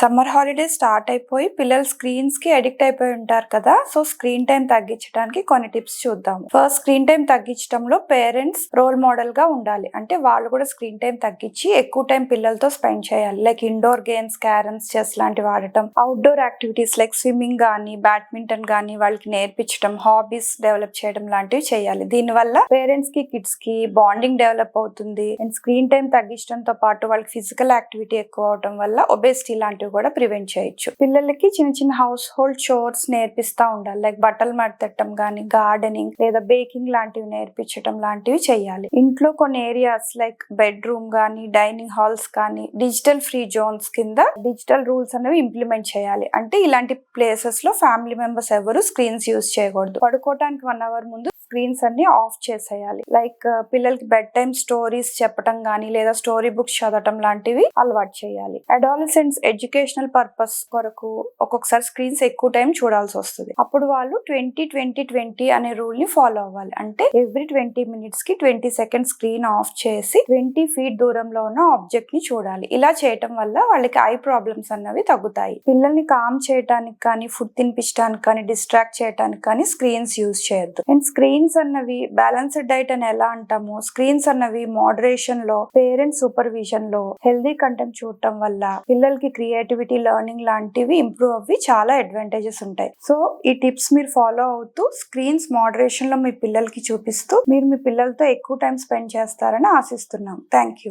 Summer holidays start అయిపోయి పిల్లలు స్క్రీన్స్కి addict అయిపోయి ఉంటారు కదా సో స్క్రీన్ టైం తగ్గించడానికి కొన్ని టిప్స్ చూద్దాం ఫస్ట్ స్క్రీన్ టైం తగ్గించడంలో పేరెంట్స్ రోల్ మోడల్గా ఉండాలి. అంటే వాళ్ళు కూడా స్క్రీన్ టైం తగ్గించి ఎక్కువ టైం పిల్లలతో స్పెండ్ చేయాలి. Like indoor games carroms chess లాంటివి ఆడటం అవుట్డోర్ యాక్టివిటీస్ లైక్ స్విమ్మింగ్ గానీ బ్యాడ్మింటన్ గానీ వాళ్ళకి నేర్పించడం హాబీస్ డెవలప్ చేయడం లాంటివి చేయాలి. దీనివల్ల పేరెంట్స్కి కిడ్స్కి బాండింగ్ డెవలప్ అవుతుంది. అండ్ స్క్రీన్ టైం తగ్గించడంతో పాటు వాళ్ళకి ఫిజికల్ యాక్టివిటీ ఎక్కువ అవడం వల్ల ఒబేసిటీ లాంటివి కూడా ప్రివెంట్ చేయొచ్చు. పిల్లలకి చిన్న చిన్న హౌస్ హోల్డ్ చోర్స్ నేర్పిస్తా ఉండాలి. లైక్ బట్టలు మడతట్టం కానీ గార్డెనింగ్ లేదా బేకింగ్ లాంటివి నేర్పించడం లాంటివి చేయాలి. ఇంట్లో కొన్ని ఏరియాస్ లైక్ బెడ్రూమ్ కానీ డైనింగ్ హాల్స్ కానీ డిజిటల్ ఫ్రీ జోన్స్ కింద డిజిటల్ రూల్స్ అనేవి ఇంప్లిమెంట్ చేయాలి. అంటే ఇలాంటి ప్లేసెస్లో ఫ్యామిలీ మెంబర్స్ ఎవరు స్క్రీన్స్ యూస్ చేయకూడదు. పడుకోవడానికి వన్ అవర్ ముందు స్క్రీన్స్ అన్ని ఆఫ్ చేసేయాలి. లైక్ పిల్లలకి బెడ్ టైమ్ స్టోరీస్ చెప్పడం కానీ లేదా స్టోరీ బుక్స్ చదవటం లాంటివి అలవాటు చేయాలి. అడాలసెంట్స్ ఎడ్యుకేషనల్ పర్పస్ కొరకు ఒక్కొక్కసారి స్క్రీన్స్ ఎక్కువ టైం చూడాల్సి వస్తుంది. అప్పుడు వాళ్ళు ట్వంటీ ట్వంటీ ట్వంటీ అనే రూల్ని ఫాలో అవ్వాలి. అంటే ఎవ్రీ ట్వంటీ మినిట్స్కి ట్వంటీ సెకండ్ స్క్రీన్ ఆఫ్ చేసి ట్వంటీ ఫీట్ దూరంలో ఉన్న ఆబ్జెక్ట్ని చూడాలి. ఇలా చేయటం వల్ల వాళ్ళకి ఐ ప్రాబ్లమ్స్ అన్నవి తగ్గుతాయి. పిల్లల్ని కామ్ చేయడానికి కానీ ఫుడ్ తినిపించడానికి కానీ డిస్ట్రాక్ట్ చేయడానికి కానీ స్క్రీన్స్ యూజ్ చేయొద్దు. అండ్ స్క్రీన్ స్క్రీన్స్ అన్నవి బ్యాలెన్స్డ్ డైట్ అని ఎలా అంటాము? స్క్రీన్స్ అన్నవి మోడరేషన్లో పేరెంట్స్ సూపర్విజన్లో హెల్దీ కంటెంట్ చూడటం వల్ల పిల్లలకి క్రియేటివిటీ లెర్నింగ్ లాంటివి ఇంప్రూవ్ అవ్వి చాలా అడ్వాంటేజెస్ ఉంటాయి. సో ఈ టిప్స్ మీరు ఫాలో అవుతూ స్క్రీన్స్ మోడరేషన్లో మీ పిల్లలకి చూపిస్తూ మీరు మీ పిల్లలతో ఎక్కువ టైం స్పెండ్ చేస్తారని ఆశిస్తున్నాం. Thank you